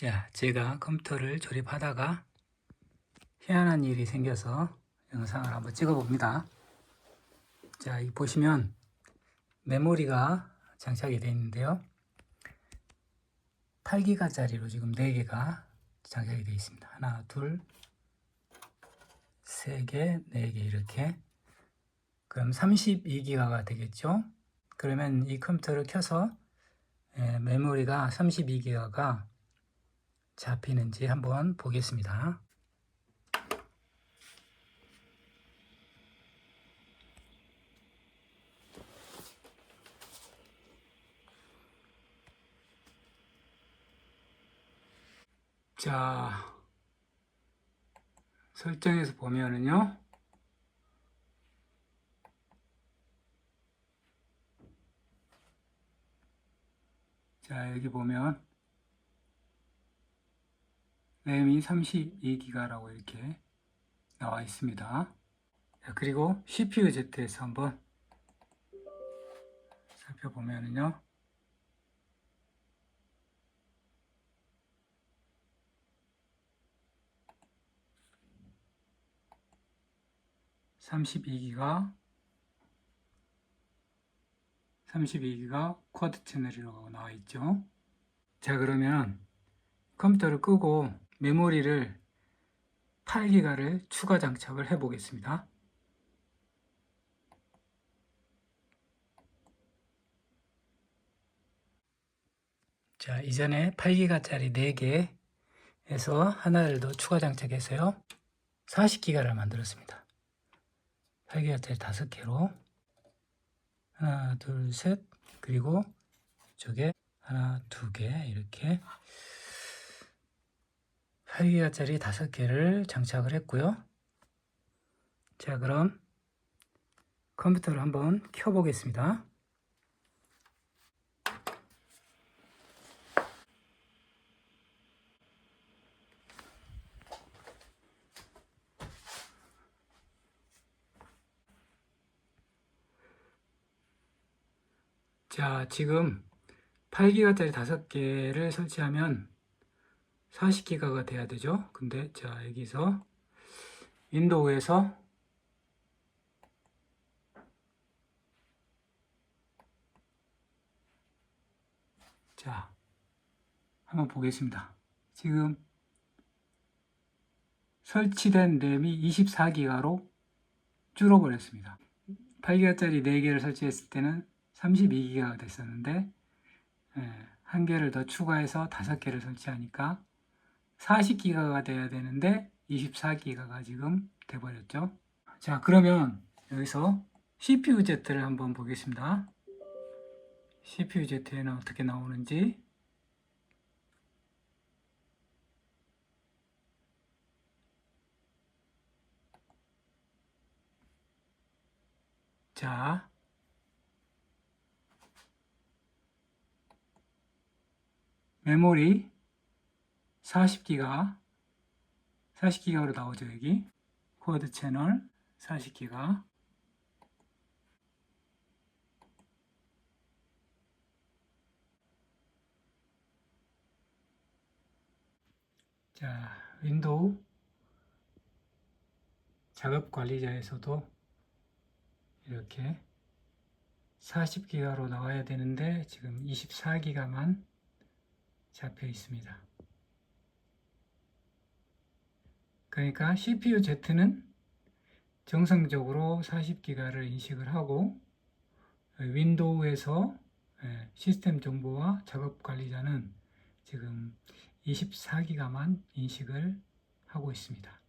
자, 제가 컴퓨터를 조립하다가 희한한 일이 생겨서 영상을 한번 찍어 봅니다. 자, 이 보시면 메모리가 장착이 되어 있는데요. 8기가짜리로 지금 4개가 장착이 되어 있습니다. 하나, 둘, 세 개, 네 개 이렇게. 그럼 32기가가 되겠죠? 그러면 이 컴퓨터를 켜서 예, 메모리가 32기가가 잡히는지 한번 보겠습니다. 자, 설정에서 보면은요. 자, 여기 보면 램이 32기가라고 이렇게 나와 있습니다. 자, 그리고 CPU Z에서 한번 살펴보면은요. (32기가) 32기가 쿼드 채널이라고 나와 있죠. 자, 그러면 컴퓨터를 끄고 메모리를 8기가를 추가 장착을 해 보겠습니다. 자, 이전에 8기가짜리 4개에서 하나를 더 추가 장착해서요. 40기가를 만들었습니다. 8기가짜리 5개로 하나, 둘, 셋 그리고 이쪽에 하나, 두 개 이렇게 8기가짜리 5개를 장착을 했고요. 자, 그럼 컴퓨터를 한번 켜 보겠습니다. 자, 지금 8기가짜리 5개를 설치하면 40기가가 돼야 되죠. 근데 자, 여기서 윈도우에서 자, 한번 보겠습니다. 지금 설치된 램이 24기가로 줄어버렸습니다. 8기가짜리 4개를 설치했을 때는 32기가가 됐었는데 예, 한 개를 더 추가해서 다섯 개를 설치하니까 40기가가 돼야 되는데 24기가가 지금 돼버렸죠. 자 그러면 여기서 CPU Z를 한번 보겠습니다. CPU Z에는 어떻게 나오는지 자 메모리 40기가 40기가로 나오죠 여기 코드 채널 40기가 자 윈도우 작업 관리자에서도 이렇게 40기가로 나와야 되는데 지금 24기가만 잡혀 있습니다. 그러니까 CPU Z는 정상적으로 40기가를 인식을 하고 윈도우에서 예, 시스템 정보와 작업 관리자는 지금 24기가만 인식을 하고 있습니다.